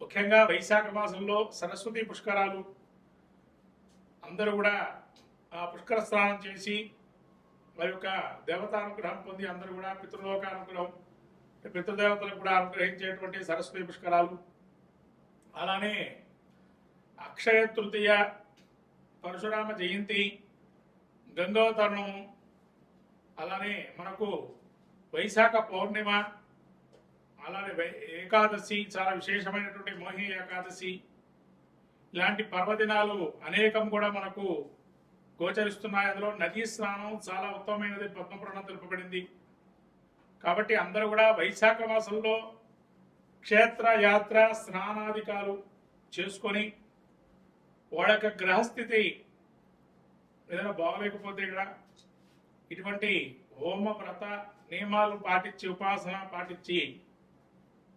ముఖ్యంగా వైశాఖ మాసంలో సరస్వతి పుష్కరాలు అందరూ కూడా ఆ పుష్కర స్నానం చేసి వారి యొక్క దేవతానుగ్రహం పొంది అందరూ కూడా పితృలోకానుగ్రహం పితృదేవతలకు కూడా అనుగ్రహించేటువంటి సరస్వతి పుష్కరాలు. అలానే అక్షయ తృతీయ పరశురామ జయంతి గంగోతరణము అలానే మనకు వైశాఖ పౌర్ణిమ అలానే ఏకాదశి చాలా విశేషమైనటువంటి మోహిని ఏకాదశి. ఇలాంటి పర్వదినాలు అనేకం కూడా మనకు గోచరిస్తున్నాయి. అందులో నదీ స్నానం చాలా ఉత్తమమైనది పద్మపురాణం తెలుపబడింది. కాబట్టి అందరూ కూడా వైశాఖ మాసంలో క్షేత్ర యాత్ర స్నానాధికాలు చేసుకొని వాళ్ళ యొక్క గ్రహస్థితి ఏదైనా బాగలేకపోతే ఇక్కడ ఇటువంటి హోమ వ్రత నియమాలు పాటించి ఉపాసన పాటించి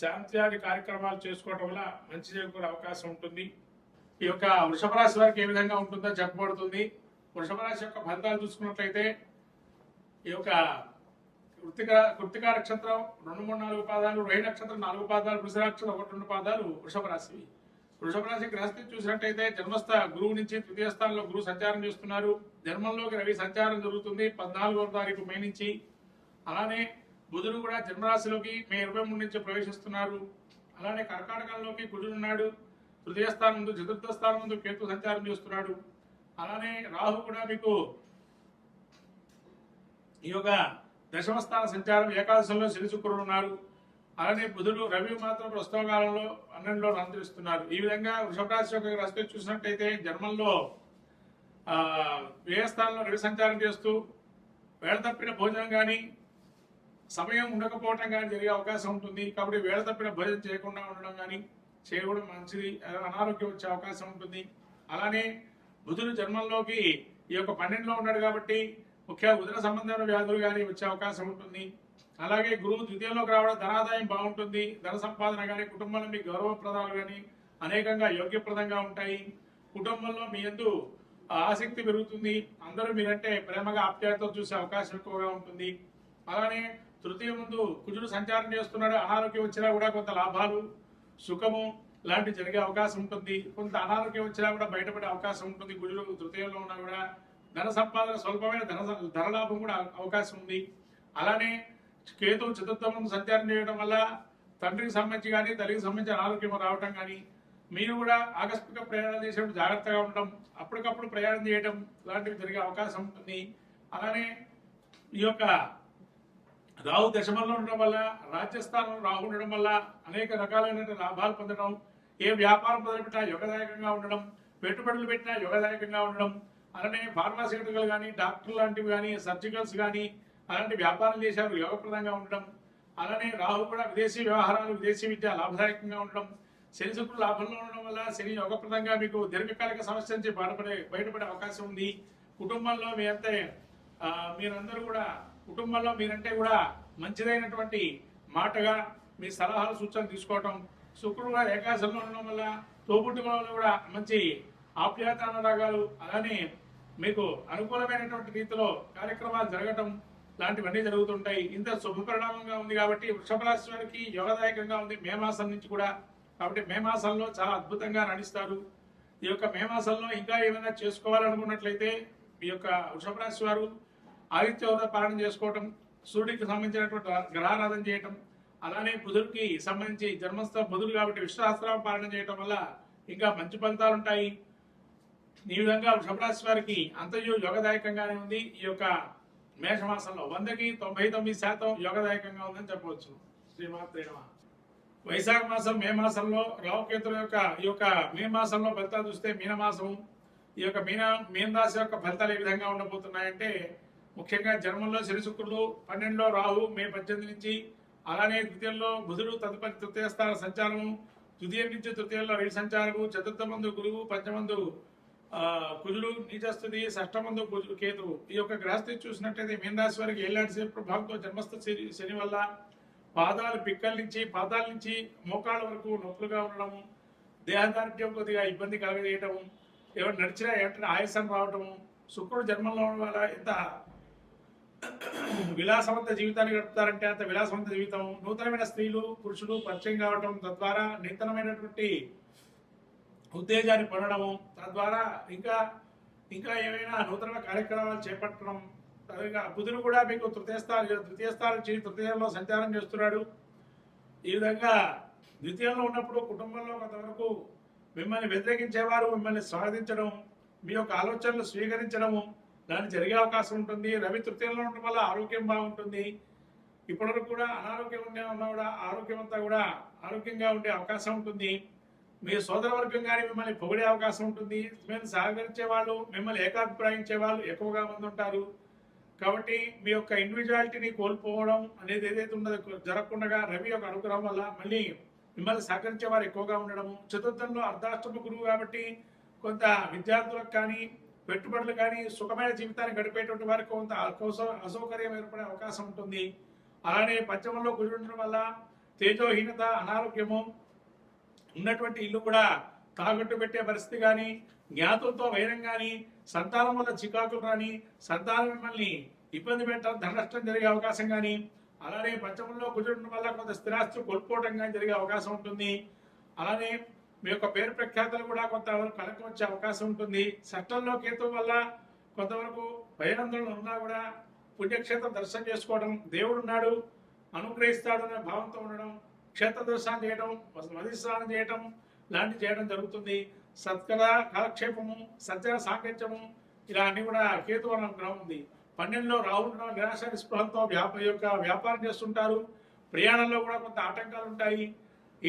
శాంత్యాది కార్యక్రమాలు చేసుకోవడం వల్ల మంచి చేకూరే అవకాశం ఉంటుంది. ఈ యొక్క వృషభ రాశి వారికి ఏ విధంగా ఉంటుందో చెప్పబడుతుంది. వృషభ రాశి యొక్క ఫలితాలు చూసుకున్నట్లయితే ఈ యొక్క కృతిక కృతిక నక్షత్రం రెండు మూడు నాలుగు పాదాలు రోహి నక్షత్రం నాలుగు పాదాలు వృష నక్షత్రం ఒకటి రెండు పాదాలు వృషభ రాశివి. వృషభ రాశి గ్రహస్థితి చూసినట్టయితే జన్మస్థ గురువు నుంచి తృతీయ స్థానంలో గురువు సంచారం చేస్తున్నారు. జన్మంలోకి రవి సంచారం జరుగుతుంది పద్నాలుగో తారీఖు మే నుంచి. అలానే బుధుడు కూడా జన్మరాశిలోకి మే ఇరవై మూడు నుంచి ప్రవేశిస్తున్నారు. అలానే కర్కాటకంలోకి కుజుడు ఉన్నాడు. తృతీయ స్థానం ముందు చతుర్థ స్థానం ముందు కేతు సంచారం చేస్తున్నాడు. అలానే రాహు కూడా మీకు ఈ యొక్క దశమ స్థాన సంచారం ఏకాదశంలో శని శుక్రుడు ఉన్నారు. అలానే బుధుడు రవి మాత్రం ప్రస్తుత కాలంలో పన్నెండులో రంధ్రిస్తున్నారు ఈ విధంగా వృషభ రాశి యొక్క రాశి చూసినట్టయితే జన్మంలో ఆ రవి సంచారం చేస్తూ వేళ తప్పిన భోజనం కానీ సమయం ఉండకపోవటం కానీ జరిగే అవకాశం ఉంటుంది. కాబట్టి వేళ తప్పిన భోజనం చేయకుండా ఉండడం కానీ చేయకూడదు మంచిది. అనారోగ్యం వచ్చే అవకాశం ఉంటుంది. అలానే బుధుడు జన్మంలోకి ఈ యొక్క పన్నెండులో ఉన్నాడు కాబట్టి ముఖ్యంగా ఉదర సంబంధమైన వ్యాధులు కానీ వచ్చే అవకాశం ఉంటుంది. అలాగే గురువు ద్వితీయంలోకి రావడం ధనాదాయం బాగుంటుంది. ధన సంపాదన కానీ కుటుంబంలో మీ గౌరవప్రదాలు కానీ అనేకంగా యోగ్యప్రదంగా ఉంటాయి. కుటుంబంలో మీ ఎందు ఆసక్తి పెరుగుతుంది. అందరూ మీరంటే ప్రేమగా ఆప్యాయతతో చూసే అవకాశం ఎక్కువగా ఉంటుంది. అలానే తృతీయ ముందు కుజుడు సంచారం చేస్తున్నాడు. అనారోగ్యం వచ్చినా కూడా కొంత లాభాలు సుఖము లాంటివి జరిగే అవకాశం ఉంటుంది. కొంత అనారోగ్యం వచ్చినా కూడా బయటపడే అవకాశం ఉంటుంది. కుజుడు తృతీయంలో ఉన్నా కూడా ధన సంపాదన స్వల్పమైన ధన ధన లాభం కూడా అవకాశం ఉంది. అలానే కేతు చతుర్థం సంచారం చేయడం వల్ల తండ్రికి సంబంధించి కానీ తల్లికి సంబంధించి అనారోగ్యం రావటం కానీ మీరు కూడా ఆకస్మిక ప్రయాణం చేసేటప్పుడు జాగ్రత్తగా ఉండడం అప్పటికప్పుడు ప్రయాణం చేయడం లాంటివి జరిగే అవకాశం ఉంటుంది అలానే ఈ యొక్క రాహు దశమంలో ఉండడం వల్ల రాజ్యస్థానంలో రాహు ఉండడం వల్ల అనేక రకాలైన లాభాలు పొందడం ఏ వ్యాపారం మొదలుపెట్టినా యోగదాయకంగా ఉండడం పెట్టుబడులు పెట్టినా యోగదాయకంగా ఉండడం అలానే ఫార్మాసిటికల్ కానీ డాక్టర్ లాంటివి కానీ సర్జికల్స్ కానీ అలాంటి వ్యాపారం చేశారు యోగప్రదంగా ఉండడం అలానే రాహు కూడా విదేశీ వ్యవహారాలు విదేశీ విద్య లాభదాయకంగా ఉండడం శని శుక్రుడు లాభంలో ఉండడం వల్ల శని యోగప్రదంగా మీకు దీర్ఘకాలిక సమస్య నుంచి బయటపడే బయటపడే అవకాశం ఉంది. కుటుంబంలో మీ అంతే మీరందరూ కూడా కుటుంబంలో మీరంటే కూడా మంచిదైనటువంటి మాటగా మీ సలహాలు సూచనలు తీసుకోవటం శుక్రుడు కూడా ఏకాశంలో ఉండడం వల్ల తోబుట్టుల కూడా మంచి ఆప్యాయతానురాగాలు అలానే మీకు అనుకూలమైనటువంటి రీతిలో కార్యక్రమాలు జరగటం లాంటివన్నీ జరుగుతుంటాయి. ఇంత శుభ పరిణామంగా ఉంది కాబట్టి వృషభ రాశి వారికి యోగదాయకంగా ఉంది. మే మాసం నుంచి కూడా. కాబట్టి మే మాసంలో చాలా అద్భుతంగా నడుస్తారు ఈ యొక్క మే మాసంలో ఇంకా ఏమైనా చేసుకోవాలనుకున్నట్లయితే మీ యొక్క వృషభ రాశి వారు ఆదిత్యోదయ పాలన చేసుకోవటం సూర్యుడికి సంబంధించినటువంటి గ్రహారాధన చేయటం అలానే బుధుడికి సంబంధించి జన్మస్థ బుధుడు కాబట్టి విశ్వాసరామ పాలన చేయటం వల్ల ఇంకా మంచి ఫలితాలు ఉంటాయి. ఈ విధంగా వృషభరాశి వారికి అంతయు యోగదాయకంగానే ఉంది. ఈ యొక్క మేషమాసంలో వందకి తొంభై తొమ్మిది శాతం యోగదాయకంగా ఉందని చెప్పవచ్చు. శ్రీమాత్రే వైశాఖ మాసం మే మాసంలో రావుకేతుల యొక్క ఈ యొక్క మే మాసంలో ఫలితాలు చూస్తే మీనమాసం ఈ యొక్క మీన మీనరాశి యొక్క ఫలితాలు ఏ విధంగా ఉండబోతున్నాయంటే ముఖ్యంగా జన్మంలో శని శుక్రుడు పన్నెండులో రాహు మే పద్దెనిమిది నుంచి అలానే ద్వితీయంలో బుధుడు తదుపరి తృతీయ స్థాన సంచారము తృతీయం నుంచి తృతీయంలో రవి సంచారము చతుర్థ మందు గురువు పంచమందు ఆ, కుజుడు నీచస్థితి షష్టమందు కుజుడు కేతువు. ఈ యొక్క గ్రహస్థితి చూసినట్టయితే మీనరాశి వారికి ఏలాంటి శని ప్రభావంతో జన్మస్థ శని శని వల్ల పాదాలు పిక్కల నుంచి పాదాల నుంచి మోకాళ్ళ వరకు నొప్పులుగా ఉండడము దేహదార్ఢ్యం కొద్దిగా ఇబ్బంది కలగజేయటము ఎవరు నడిచినా వెంటనే ఆయాసం రావటము శుక్రుడు జన్మంలో ఉండడం వల్ల ఎంత విలాసవంత జీవితాన్ని గడుపుతారంటే అంత విలాసవంత జీవితం. నూతనమైన స్త్రీలు పురుషులు పరిచయం కావటం తద్వారా నూతనమైనటువంటి ఉత్తేజాన్ని పొందడము తద్వారా ఇంకా ఇంకా ఏమైనా నూతన కార్యక్రమాలు చేపట్టడం తరువాత బుధుడు కూడా మీకు తృతీయ స్థానం తృతీయ స్థానం తృతీయంలో సంచారం చేస్తున్నాడు. ఈ విధంగా ద్వితీయంలో ఉన్నప్పుడు కుటుంబంలో కొంతవరకు మిమ్మల్ని వ్యతిరేకించేవారు మిమ్మల్ని స్వాగతించడం మీ యొక్క ఆలోచనలు స్వీకరించడము దాన్ని జరిగే అవకాశం ఉంటుంది. రవి తృతీయంలో ఉండడం వల్ల ఆరోగ్యం బాగుంటుంది. ఇప్పటివరకు కూడా అనారోగ్యం ఉన్న ఉన్నా కూడా ఆరోగ్యం అంతా కూడా ఆరోగ్యంగా ఉండే అవకాశం ఉంటుంది. మీ సోదరవర్గం కానీ మిమ్మల్ని పొగిడే అవకాశం ఉంటుంది. మిమ్మల్ని సహకరించే వాళ్ళు మిమ్మల్ని ఏకాభిప్రాయించే వాళ్ళు ఎక్కువగా మంది ఉంటారు. కాబట్టి మీ యొక్క ఇండివిజువాలిటీని కోల్పోవడం అనేది ఏదైతే ఉన్నదో జరగకుండా రవి యొక్క అనుగ్రహం వల్ల మళ్ళీ మిమ్మల్ని సహకరించే వారు ఎక్కువగా ఉండడము. చతుర్థంలో అర్ధాష్టమ గురువు కాబట్టి కొంత విద్యార్థులకు కానీ పెట్టుబడులు కానీ సుఖమైన జీవితాన్ని గడిపేటువంటి వారి కొంత కోసం అసౌకర్యం ఏర్పడే అవకాశం ఉంటుంది. అలానే పంచమంలో గురి వల్ల తేజోహీనత అనారోగ్యము ఉన్నటువంటి ఇల్లు కూడా తాకట్టు పెట్టే పరిస్థితి కానీ జ్ఞాతులతో వైరం కానీ సంతానం వల్ల చికాకులు కానీ సంతానం మిమ్మల్ని ఇబ్బంది పెట్టడం ధన నష్టం జరిగే అవకాశం కానీ అలానే పంచమంలో కుజుడడం వల్ల కొంత స్థిరాస్తి కోల్పోవడం కానీ జరిగే అవకాశం ఉంటుంది. అలానే మీ యొక్క పేరు ప్రఖ్యాతలు కూడా కొంతవరకు కలెక్ట్ వచ్చే అవకాశం ఉంటుంది. సట్టంలో కేతు వల్ల కొంతవరకు భయానందనలు ఉన్నా కూడా పుణ్యక్షేత్రం దర్శనం చేసుకోవడం దేవుడు ఉన్నాడు అనుగ్రహిస్తాడు అనే భావంతో ఉండడం క్షేత్ర దర్శనం చేయడం నది స్నానం చేయడం లాంటివి చేయడం జరుగుతుంది. సత్కర కాలక్షేపము సజ్జన సాంకేత్యము ఇలా అన్ని కూడా కేతు అనే గ్రహం ఉంది. పన్నెండులో రాహుల్ నిరాశ నిస్పృహంతో వ్యాప యొక్క వ్యాపారం చేస్తుంటారు. ప్రయాణంలో కూడా కొంత ఆటంకాలు ఉంటాయి.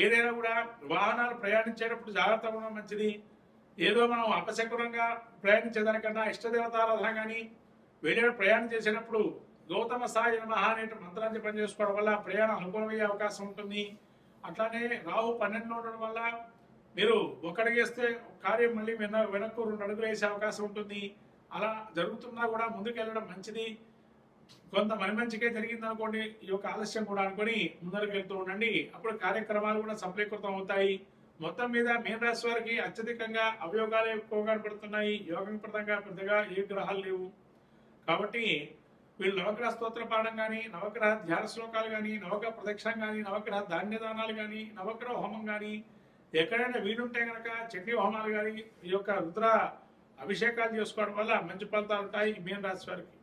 ఏదైనా కూడా వాహనాలు ప్రయాణించేటప్పుడు జాగ్రత్తగా ఉండడం మంచిది. ఏదో మనం అపశకునంగా ప్రయాణించేదానికన్నా ఇష్టదేవతారాధన కానీ వేరే ప్రయాణం చేసేటప్పుడు గౌతమ సాయి నమః అనే మంత్రాన్ని పనిచేసుకోవడం వల్ల ప్రయాణం అనుకూలమయ్యే అవకాశం ఉంటుంది. అట్లానే రావు పన్నెండులో ఉండడం వల్ల మీరు ఒకడిగేస్తే కార్యం మళ్ళీ వెన వెనక్కు రెండు అడుగులు వేసే అవకాశం ఉంటుంది. అలా జరుగుతున్నా కూడా ముందుకు వెళ్ళడం మంచిది. కొంత మన మంచికే జరిగింది అనుకోండి ఈ యొక్క ఆలస్యం కూడా అనుకొని ముందరకు వెళ్తూ ఉండండి. అప్పుడు కార్యక్రమాలు కూడా సఫలీకృతం అవుతాయి. మొత్తం మీద మీన రాశి వారికి అత్యధికంగా అవయోగాలు ఎక్కువగా పడుతున్నాయి యోగప్రదంగా పెద్దగా ఏ గ్రహాలు లేవు. కాబట్టి వీళ్ళు నవగ్రహ స్తోత్ర పాఠం కానీ నవగ్రహ ధ్యాన శ్లోకాలు కానీ నవగ్రహ ప్రదక్షిణం కానీ నవగ్రహ ధాన్యదానాలు కానీ నవగ్రహ హోమం కానీ ఎక్కడైనా వీలుంటే కనుక చండీ హోమాలు కానీ ఈ యొక్క రుద్ర అభిషేకాలు చేసుకోవడం వల్ల మంచి ఫలితాలు ఉంటాయి మీన రాశి వారికి.